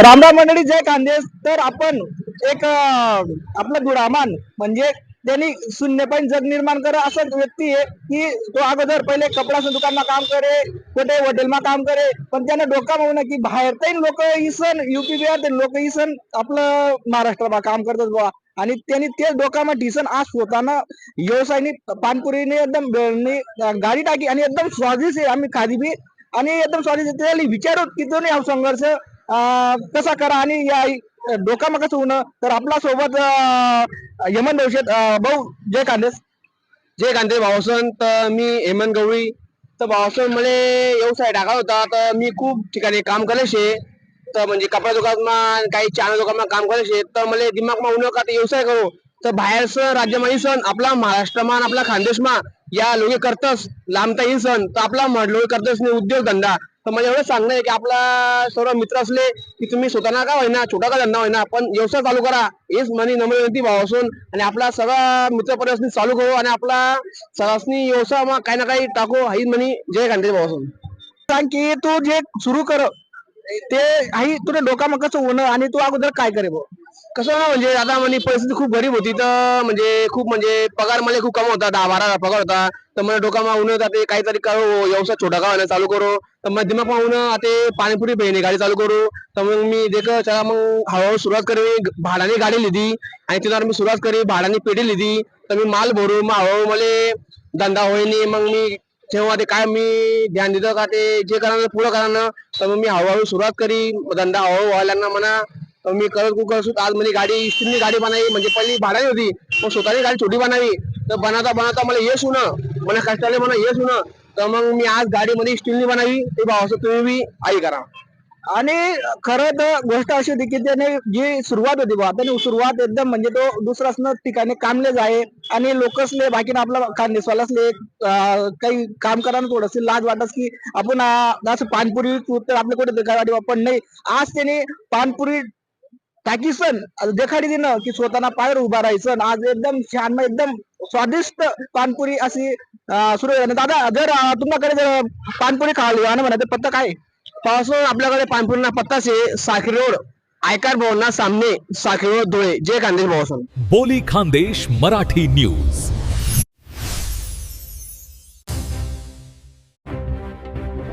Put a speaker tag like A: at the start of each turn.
A: रामराम मंडळी जय कांदेस. तर आपण एक आपला दुरामान म्हणजे त्यांनी शून्य पण जग निर्माण कर असा व्यक्ती आहे की तो अगोदर पहिले कपडा दुकानमा काम करे कुठे हॉटेलमा काम करे पण त्यांना डोका म्हणून की बाहेर लोक इसन युपी बिहार ते लोक इसन आपलं महाराष्ट्रात काम करतात बुवा. आणि त्यांनी तेच डोकामा टिसन आज स्वतःना व्यवसायाने पानपुरीने एकदम गाडी टाकी आणि एकदम स्वादिष्ट आहे. आम्ही खादी बी आणि एकदम स्वादिष्ट त्याला विचारू की तो हा संघर्ष तसा कसा करा आणि या डोकामा कसं होणं तर आपला सोबत यमन भविष्यात भाऊ जय कांदेस.
B: जय कांदे भावसन तर मी हेमंत गवळी. तर भावसन मला व्यवसाय टाका होता. तर मी खूप ठिकाणी काम केलं शे तर म्हणजे कपडा दुकानात काही चाना दुकानात काम केलं शे तर मला दिमाग मा का ते व्यवसाय करू? तर बाहेरचं राज्यमाही सण आपला महाराष्ट्रमान आपला खानदेशमा या लोक करतस लांबता येईल सण. तर आपला लोक करतस नाही. उद्योग धंदा तर मला एवढं सांगणं आहे की आपला सर्व मित्र असले की तुम्ही स्वतःना का होईना छोटा का धंदा होईना पण व्यवसाय चालू करा. हेच मनी नम्र विनंती भाव असून. आणि आपला सगळा मित्र चालू करू आणि आपला सगळ्यांनी व्यवसाय मग काही ना काही टाकू ही मनी जय गांधी भाव असून.
A: कारण की तू जे सुरू कर ते आई तुला डोकामा कसं होणं आणि तू अगोदर काय करे भाऊ?
B: कसं ना म्हणजे आता म्हणजे परिस्थिती खूप गरीब होती तर म्हणजे खूप म्हणजे पगार मला खूप कम होता दहा बारा पगार होता. तर मला डोकामा ऊन ते काहीतरी करू व्यवसाय छोटा का चालू करू. तर मग दिमाग पाहून आता पाणीपुरी बहिणी गाडी चालू करू. तर मग मी देख चला मग हळूहळू सुरुवात करी भाड्याने गाडी लिधी आणि तिथं मी सुरुवात करी भाड्याने पेटी लिधी तर मी माल भरू मग हळूहळू मला धंदा होईनी मग मी तेव्हा ते काय मी ध्यान देतो का ते जे करा पुढं करा तर मग मी हळूहळू सुरुवात करी धंदा हळूहळू व्हायला म्हणा. मी करत कुकर आज म्हणजे गाडी इस्त्रीने गाडी बनावी म्हणजे पहिली भाड्याने होती मग स्वतःची गाडी छोटी बनावी. तर बनवता बनवता मला यश होणं मला कष्टाने मला यश होणं. तर मग मी आज गाडीमध्ये स्टीलनी बनावी ते भावाचं तुम्ही बी आई करा.
A: आणि खरं तर गोष्ट अशी होती की त्याने जी सुरुवात होती बा त्याने सुरुवात एकदम म्हणजे तो दुसराच ठिकाणी कामले आहे. आणि लोकसले बाकी आपला कांदेसवालासले अं, काही काम करायला थोडस लाज वाटत की आपण असं पानपुरी तर आपल्या कुठे गाडी वापर नाही. आज त्याने पानपुरी टाकीसन देखाडी दिनं की स्वतःना पायावर उभा राहायचं. आज एकदम छान एकदम स्वादिष्ट पानपुरी अशी सुरू आहे. दादा जर तुमच्याकडे जर पानपुरी खाली आणि म्हणा पत्ता काय? आहे?
B: आपल्याकडे पानपूर्ण पत्ता से साखरी रोड आयकार भवना सामने साखरी रोड धुळे. जय खानदेश भावासन
C: बोली खानदेश मराठी न्यूज